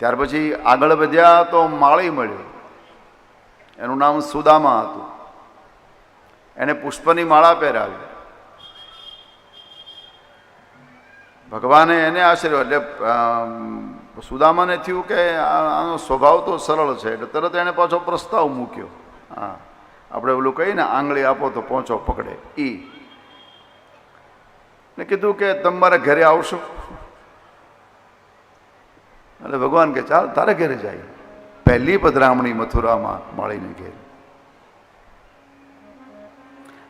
ત્યાર પછી આગળ વધ્યા તો માળી મળ્યો. એનું નામ સુદામા હતું. એને પુષ્પની માળા પહેરાવી. ભગવાને એને આશીર્વાદ એટલે સુદામાને થયું કે આનો સ્વભાવ તો સરળ છે, એટલે તરત એણે પાછો પ્રસ્તાવ મૂક્યો. હા, આપણે ઓલું કહીએ ને આંગળી આપો તો પહોંચો પકડે. એ ને કીધું કે, તમે મારા ઘરે આવશો. એટલે ભગવાન કે, ચાલ, તારે ઘરે જાય પહેલી પધરામણી મથુરામાં માળીને ઘેર.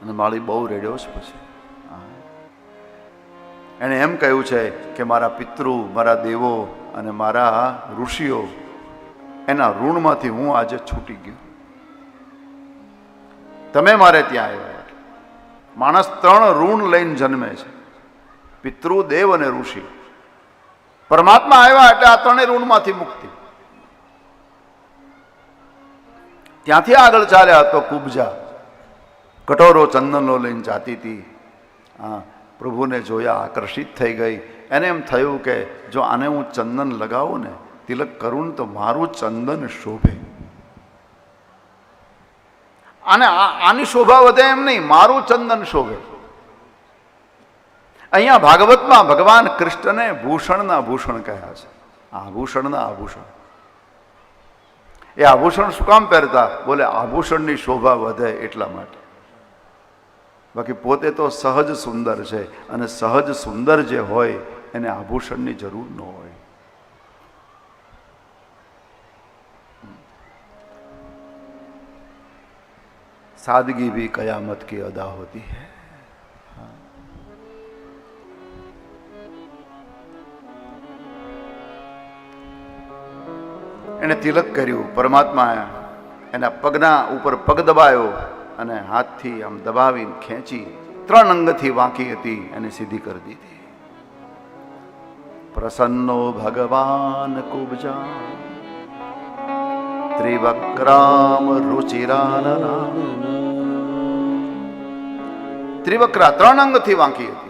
અને માળી બહુ રેડ્યો છે પછી એણે એમ કહ્યું છે કે, મારા પિતૃ, મારા દેવો અને મારા ઋષિઓ, એના ઋણમાંથી હું આજે છૂટી ગયો. તમે મારે ત્યાં આવ્યા માણસ ત્રણ ઋણ લઈને જન્મે છે. પિતૃ, દેવ અને ઋષિ. પરમાત્મા આવ્યા એટલે આ ત્રણેય ઋણમાંથી મુક્તિ. ત્યાંથી આગળ ચાલ્યા તો કુબજા. કટોરો ચંદનનો લઈને જાતી હતી. હા, પ્રભુને જોયા, આકર્ષિત થઈ ગઈ. એને એમ થયું કે જો આને હું ચંદન લગાવું ને, તિલક કરું ને તો મારું ચંદન શોભે. આને આની શોભા વધે એમ નહીં, મારું ચંદન શોભે. અહીંયા ભાગવતમાં ભગવાન કૃષ્ણને ભૂષણના ભૂષણ કહ્યા છે. આભૂષણના આભૂષણ એ આભૂષણ શું કામ પહેરતા? બોલે આભૂષણની શોભા વધે એટલા માટે. બાકી પોતે તો સહજ સુંદર છે અને સહજ સુંદર જે હોય એને આભૂષણની જરૂર ન હોય. સાદગી ભી કયામત કી અદા હોતી હૈ? એને તિલક કર્યું પરમાત્મા એના પગના ઉપર પગ દબાયો અને હાથથી આમ દબાવીને ખેંચી ત્રણ અંગથી વાંકી હતી, એને સીધી કરી દીધી. પ્રસન્નો ભગવાન કુબજા, ત્રિવક્રામ રુચિરાન ત્રિવક્રા ત્રણ અંગથી વાંકી હતી.